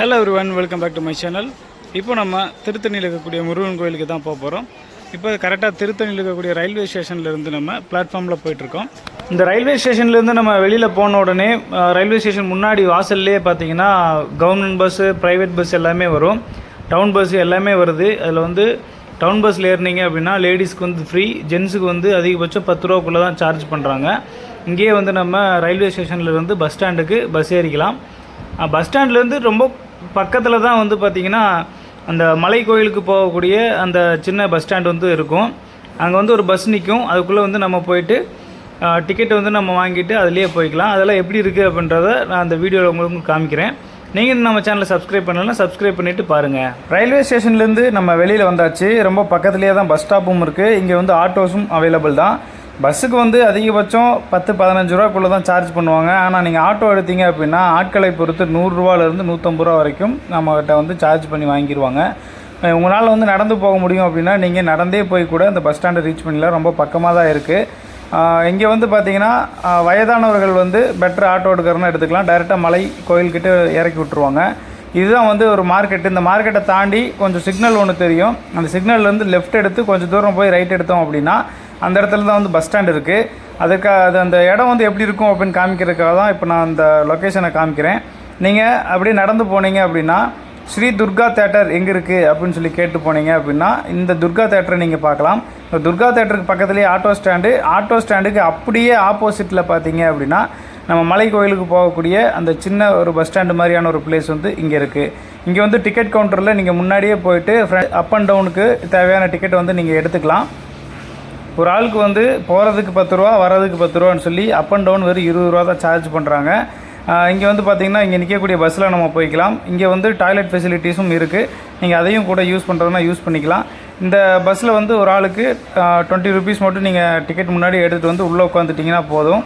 Hello everyone welcome back to my channel இப்போ நம்ம திருத்தணியில் இருக்கக்கூடிய முருகன் கோயிலுக்கு தான் போக போகிறோம் இப்போ கரெக்டாக திருத்தணியில் இருக்கக்கூடிய ரயில்வே ஸ்டேஷன்லேருந்து நம்ம பிளாட்ஃபார்மில் போயிட்டுருக்கோம் இந்த ரயில்வே ஸ்டேஷன்லேருந்து நம்ம வெளியில் போன உடனே ரயில்வே ஸ்டேஷன் முன்னாடி வாசல்லே பார்த்தீங்கன்னா கவர்மெண்ட் பஸ்ஸு ப்ரைவேட் பஸ் எல்லாமே வரும். டவுன் பஸ் எல்லாமே வருது. அதில் வந்து டவுன் பஸ்ஸில் ஏறினீங்க அப்படின்னா லேடிஸ்க்கு வந்து ஃப்ரீ ஜென்ஸுக்கு வந்து அதிகபட்சம் பத்து ரூபாக்குள்ளே தான் சார்ஜ் பண்ணுறாங்க இங்கேயே வந்து நம்ம ரயில்வே ஸ்டேஷன்லேருந்து பஸ் ஸ்டாண்டுக்கு பஸ் ஏறிக்கலாம். பஸ் ஸ்டாண்ட்லேருந்து ரொம்ப பக்கத்தில் தான் வந்து பார்த்திங்கன்னா அந்த மலை கோயிலுக்கு போகக்கூடிய அந்த சின்ன பஸ் ஸ்டாண்ட் வந்து இருக்கும். அங்கே வந்து ஒரு பஸ் நிற்கும் அதுக்குள்ளே வந்து நம்ம போயிட்டு டிக்கெட் வந்து நம்ம வாங்கிட்டு அதுலேயே போய்க்கலாம். அதெல்லாம் எப்படி இருக்குது அப்படின்றத நான் அந்த வீடியோவில் உங்களுக்கு காமிக்கிறேன். நீங்கள் நம்ம சேனலை சப்ஸ்கிரைப் பண்ணலாம் சப்ஸ்கிரைப் பண்ணிவிட்டு பாருங்கள் ரயில்வே ஸ்டேஷன்லேருந்து நம்ம வெளியில் வந்தாச்சு. ரொம்ப பக்கத்துலேயே தான் பஸ் ஸ்டாப்பும் இருக்குது இங்கே வந்து ஆட்டோஸும் அவைலபிள் தான். பஸ்ஸுக்கு வந்து அதிகபட்சம் பத்து பதினஞ்சு ரூபாக்குள்ளே தான் சார்ஜ் பண்ணுவாங்க. ஆனால் நீங்கள் ஆட்டோ எடுத்தீங்க அப்படின்னா ஆட்களை பொறுத்து நூறுரூவாலேருந்து நூற்றம்பது ரூபா வரைக்கும் நம்மகிட்ட வந்து சார்ஜ் பண்ணி வாங்கிடுவாங்க உங்களால் வந்து நடந்து போக முடியும் அப்படின்னா நீங்கள் நடந்தே போய் கூட அந்த பஸ் ஸ்டாண்டை ரீச் பண்ணிடலாம். ரொம்ப பக்கமாக தான் இருக்குது இங்கே வந்து பார்த்தீங்கன்னா வயதானவர்கள் வந்து பெட்டர் ஆட்டோ எடுக்கிறன்னு எடுத்துக்கலாம். டைரெக்டாக மலை கோயில்கிட்ட இறக்கி விட்ருவாங்க இதுதான் வந்து ஒரு மார்க்கெட் இந்த மார்க்கெட்டை தாண்டி கொஞ்சம் சிக்னல் ஒன்று தெரியும். அந்த சிக்னல்லேருந்து லெஃப்ட் எடுத்து கொஞ்சம் தூரம் போய் ரைட் எடுத்தோம் அப்படின்னா அந்த இடத்துல தான் வந்து பஸ் ஸ்டாண்ட் இருக்குது அதுக்காக அது அந்த இடம் வந்து எப்படி இருக்கும் அப்படின்னு காமிக்கிறதுக்காக தான் இப்போ நான் அந்த லொக்கேஷனை காமிக்கிறேன். நீங்கள் அப்படியே நடந்து போனீங்க அப்படின்னா ஸ்ரீ துர்கா தேட்டர் எங்கே இருக்குது அப்படின்னு சொல்லி கேட்டு போனீங்க அப்படின்னா இந்த துர்கா தேட்டரை நீங்கள் பார்க்கலாம். இந்த துர்கா தேட்டருக்கு பக்கத்துலேயே ஆட்டோ ஸ்டாண்டு ஆட்டோ ஸ்டாண்டுக்கு அப்படியே ஆப்போசிட்டில் பார்த்தீங்க அப்படின்னா நம்ம மலை கோயிலுக்கு போகக்கூடிய அந்த சின்ன ஒரு பஸ் ஸ்டாண்டு மாதிரியான ஒரு பிளேஸ் வந்து இங்கே இருக்குது இங்கே வந்து டிக்கெட் கவுண்டரில் நீங்கள் முன்னாடியே போயிட்டு ஃப்ரெண்ட் அப் அண்ட் டவுனுக்கு தேவையான டிக்கெட் வந்து நீங்கள் எடுத்துக்கலாம். ஒரு ஆளுக்கு வந்து போகிறதுக்கு பத்து ரூபா வரதுக்கு பத்து ரூபான்னு சொல்லி அப் அண்ட் டவுன் வெறும் இருபது ரூபா தான் சார்ஜ் பண்ணுறாங்க இங்கே வந்து பார்த்திங்கன்னா இங்கே நிற்கக்கூடிய பஸ்ஸில் நம்ம போய்க்கலாம். இங்கே வந்து டாய்லெட் ஃபெசிலிட்டிஸும் இருக்குது நீங்கள் அதையும் கூட யூஸ் பண்ணுறதுனா யூஸ் பண்ணிக்கலாம். இந்த பஸ்ஸில் வந்து ஒரு ஆளுக்கு டுவெண்ட்டி ருபீஸ் மட்டும் நீங்கள் டிக்கெட் முன்னாடி எடுத்துகிட்டு வந்து உள்ளே உட்காந்துட்டிங்கன்னா போதும்.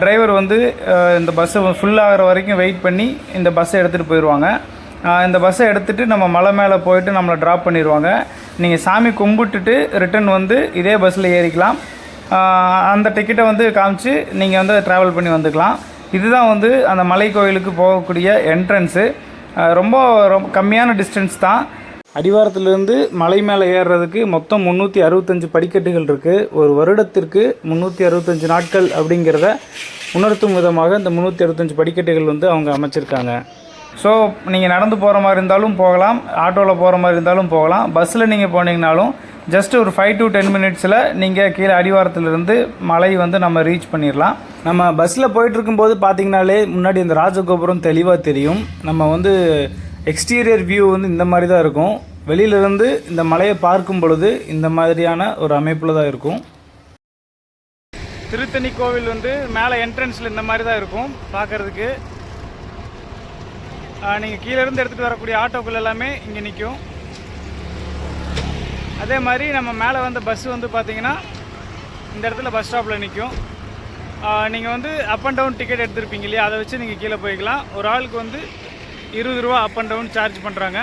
டிரைவர் வந்து இந்த பஸ்ஸை ஃபுல் ஆகிற வரைக்கும் வெயிட் பண்ணி இந்த பஸ்ஸை எடுத்துகிட்டு போயிடுவாங்க இந்த பஸ்ஸை எடுத்துகிட்டு நம்ம மலை மேலே போயிட்டு நம்மளை ட்ராப் பண்ணிடுவாங்க நீங்கள் சாமி கும்பிட்டுட்டு ரிட்டன் வந்து இதே பஸ்ஸில் ஏறிக்கலாம். அந்த டிக்கெட்டை வந்து காமிச்சு நீங்கள் வந்து ட்ராவல் பண்ணி வந்துக்கலாம். இதுதான் வந்து அந்த மலை கோயிலுக்கு போகக்கூடிய என்ட்ரன்ஸு ரொம்ப ரொம்ப கம்மியான டிஸ்டன்ஸ் தான். அடிவாரத்துலேருந்து மலை மேலே ஏறுறதுக்கு மொத்தம் முந்நூற்றி அறுபத்தஞ்சு படிக்கட்டுகள் இருக்குது ஒரு வருடத்திற்கு முந்நூற்றி அறுபத்தஞ்சு நாட்கள் அப்படிங்கிறத உணர்த்தும் விதமாக இந்த முந்நூற்றி அறுபத்தஞ்சு படிக்கட்டுகள் வந்து அவங்க அமைச்சிருக்காங்க. ஸோ நீங்கள் நடந்து போகிற மாதிரி இருந்தாலும் போகலாம். ஆட்டோவில் போகிற மாதிரி இருந்தாலும் போகலாம். பஸ்ஸில் நீங்கள் போனீங்கனாலும் ஜஸ்ட் ஒரு ஃபைவ் டு டென் மினிட்ஸில் நீங்கள் கீழே அடிவாரத்திலிருந்து மலை வந்து நம்ம ரீச் பண்ணிடலாம் நம்ம பஸ்ஸில் போயிட்டு இருக்கும்போது பார்த்தீங்கனாலே முன்னாடி இந்த ராஜகோபுரம் தெளிவாக தெரியும். நம்ம வந்து எக்ஸ்டீரியர் வியூ வந்து இந்த மாதிரி தான் இருக்கும். வெளியிலிருந்து இந்த மலையை பார்க்கும் பொழுது இந்த மாதிரியான ஒரு அமைப்பில் தான் இருக்கும். திருத்தணி கோவில் வந்து மேலே என்ட்ரன்ஸில் இந்த மாதிரி தான் இருக்கும். பார்க்கறதுக்கு. நீங்கள் கீழேருந்து எடுத்துகிட்டு வரக்கூடிய ஆட்டோக்கள் எல்லாமே இங்கே நிற்கும் அதே மாதிரி நம்ம மேலே வந்த பஸ் வந்து பார்த்தீங்கன்னா இந்த இடத்துல பஸ் ஸ்டாப்பில் நிற்கும் நீங்கள் வந்து அப் அண்ட் டவுன் டிக்கெட் எடுத்திருப்பீங்க இல்லையா? அதை வச்சு நீங்கள் கீழே போய்க்கலாம். ஒரு ஆளுக்கு வந்து இருபது ரூபா அப் அண்ட் டவுன் சார்ஜ் பண்ணுறாங்க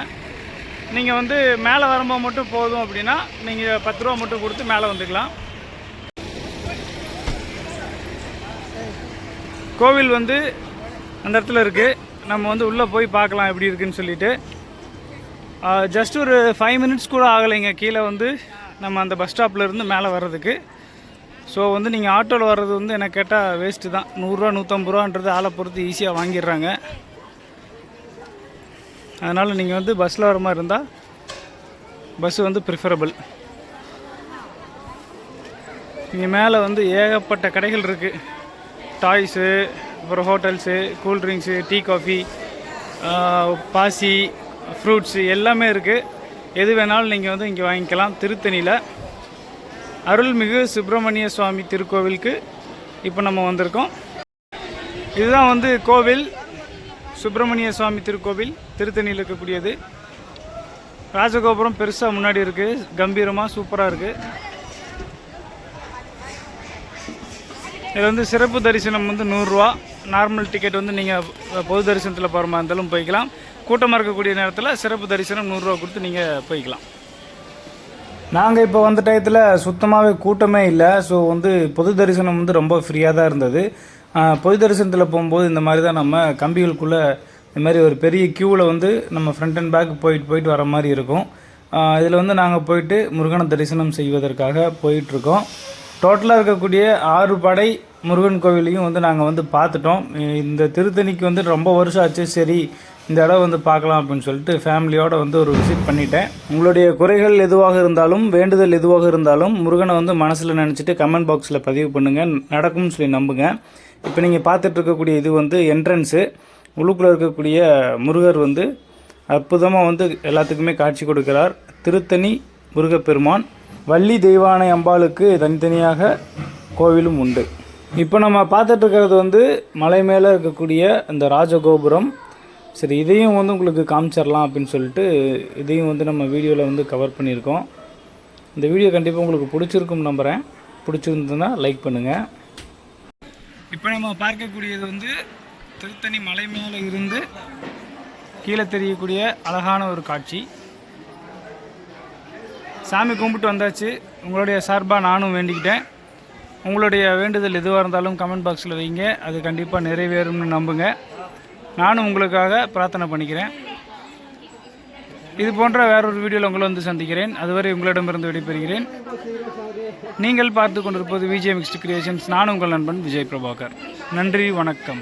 நீங்கள் வந்து மேலே வரும்போது மட்டும் போதும் அப்படின்னா நீங்கள் பத்து ரூபா மட்டும் கொடுத்து மேலே வந்துக்கலாம். கோவில் வந்து அந்த இடத்துல இருக்குது நம்ம வந்து உள்ளே போய் பார்க்கலாம் எப்படி இருக்குன்னு சொல்லிட்டு. ஜஸ்ட் ஒரு ஃபைவ் மினிட்ஸ் கூட ஆகலைங்க. கீழே வந்து நம்ம அந்த பஸ் ஸ்டாப்பில் இருந்து மேலே வர்றதுக்கு. ஸோ வந்து நீங்கள் ஆட்டோவில் வர்றது வந்து எனக்கு கேட்டால் வேஸ்ட்டு தான். நூறுரூவா நூற்றம்பது ரூபான்றது ஆளை பொறுத்து ஈஸியாக வாங்கிடுறாங்க. அதனால் நீங்கள் வந்து பஸ்ஸில் வர மாதிரி இருந்தால் பஸ்ஸு வந்து ப்ரிஃபரபிள் இங்கே மேலே வந்து ஏகப்பட்ட கடைகள் இருக்குது டாய்ஸு அப்புறம் hotels cool drinks tea coffee பாசி ஃப்ரூட்ஸு எல்லாமே இருக்குது எது வேணாலும் நீங்கள் வந்து இங்கே வாங்கிக்கலாம். திருத்தணியில் அருள்மிகு சுப்பிரமணிய சுவாமி திருக்கோவிலுக்கு இப்போ நம்ம வந்திருக்கோம். இதுதான் வந்து கோவில் சுப்பிரமணிய சுவாமி திருக்கோவில் திருத்தணியில் இருக்கக்கூடியது. ராஜகோபுரம் பெருசாக முன்னாடி இருக்குது கம்பீரமாக சூப்பராக இருக்குது இது வந்து சிறப்பு தரிசனம் வந்து நூறுரூவா நார்மல் டிக்கெட் வந்து நீங்கள் பொது தரிசனத்தில் போகிற மாதிரி இருந்தாலும் போய்க்கலாம். கூட்டமாக இருக்கக்கூடிய நேரத்தில் சிறப்பு தரிசனம் நூறுரூவா கொடுத்து நீங்கள் போய்க்கலாம். நாங்கள் இப்போ வந்த டயத்தில் சுத்தமாகவே கூட்டமே இல்லை. ஸோ வந்து பொது தரிசனம் வந்து ரொம்ப ஃப்ரீயாக தான் இருந்தது. பொது தரிசனத்தில் போகும்போது இந்த மாதிரி தான் நம்ம கம்பிகளுக்குள்ளே இந்த மாதிரி ஒரு பெரிய க்யூவில் வந்து நம்ம ஃப்ரண்ட் அண்ட் பேக் போயிட்டு போயிட்டு வர மாதிரி இருக்கும். இதில் வந்து நாங்கள் போயிட்டு முருகனை தரிசனம் செய்வதற்காக போயிட்டுருக்கோம் டோட்டலாக இருக்கக்கூடிய ஆறு படை முருகன் கோவிலையும் வந்து நாங்கள் வந்து பார்த்துட்டோம். இந்த திருத்தணிக்கு வந்து ரொம்ப வருஷம் ஆச்சு. சரி இந்த இடம் வந்து பார்க்கலாம் அப்படின்னு சொல்லிட்டு ஃபேமிலியோடு வந்து ஒரு விசிட் பண்ணிட்டேன். உங்களுடைய குறைகள் எதுவாக இருந்தாலும் வேண்டுதல் எதுவாக இருந்தாலும் முருகனை வந்து மனசில் நினச்சிட்டு கமெண்ட் பாக்ஸில் பதிவு பண்ணுங்கள் நடக்கும்னு சொல்லி நம்புங்க. இப்போ நீங்கள் பார்த்துட்டு இருக்கக்கூடிய இது வந்து என்ட்ரன்ஸு உள்ளுக்குள்ளே இருக்கக்கூடிய முருகர் வந்து அற்புதமாக வந்து எல்லாத்துக்குமே காட்சி கொடுக்கிறார். திருத்தணி முருகப்பெருமான். வள்ளி தெய்வானை அம்பாளுக்கு தனித்தனியாக கோவிலும் உண்டு. இப்போ நம்ம பார்த்துட்டு இருக்கிறது வந்து மலை மேலே இருக்கக்கூடிய இந்த ராஜகோபுரம். சரி இதையும் வந்து உங்களுக்கு காமிச்சிடலாம் அப்படின்னு சொல்லிட்டு இதையும் வந்து நம்ம வீடியோவில் வந்து கவர் பண்ணியிருக்கோம். இந்த வீடியோ கண்டிப்பாக உங்களுக்கு பிடிச்சிருக்கும் நம்புகிறேன் பிடிச்சிருந்ததுன்னா லைக் பண்ணுங்கள் இப்போ நம்ம பார்க்கக்கூடியது வந்து திருத்தணி மலை மேலே இருந்து கீழே தெரியக்கூடிய அழகான ஒரு காட்சி. சாமி கும்பிட்டு வந்தாச்சு. உங்களுடைய சார்பாக நானும் வேண்டிக்கிட்டேன். உங்களுடைய வேண்டுதல் எதுவாக இருந்தாலும் கமெண்ட் பாக்ஸில் வைங்க. அது கண்டிப்பாக நிறைவேறும்னு நம்புங்க. நானும் உங்களுக்காக பிரார்த்தனை பண்ணிக்கிறேன். இது போன்ற வேறொரு வீடியோவில் உங்களை வந்து சந்திக்கிறேன். அதுவரை உங்களிடமிருந்து விடைபெறுகிறேன். நீங்கள் பார்த்து கொண்டிருப்பது விஜய் மிக்ஸ்ட் கிரியேஷன்ஸ் நான் உங்கள் நண்பன் விஜய் பிரபாகர். நன்றி வணக்கம்.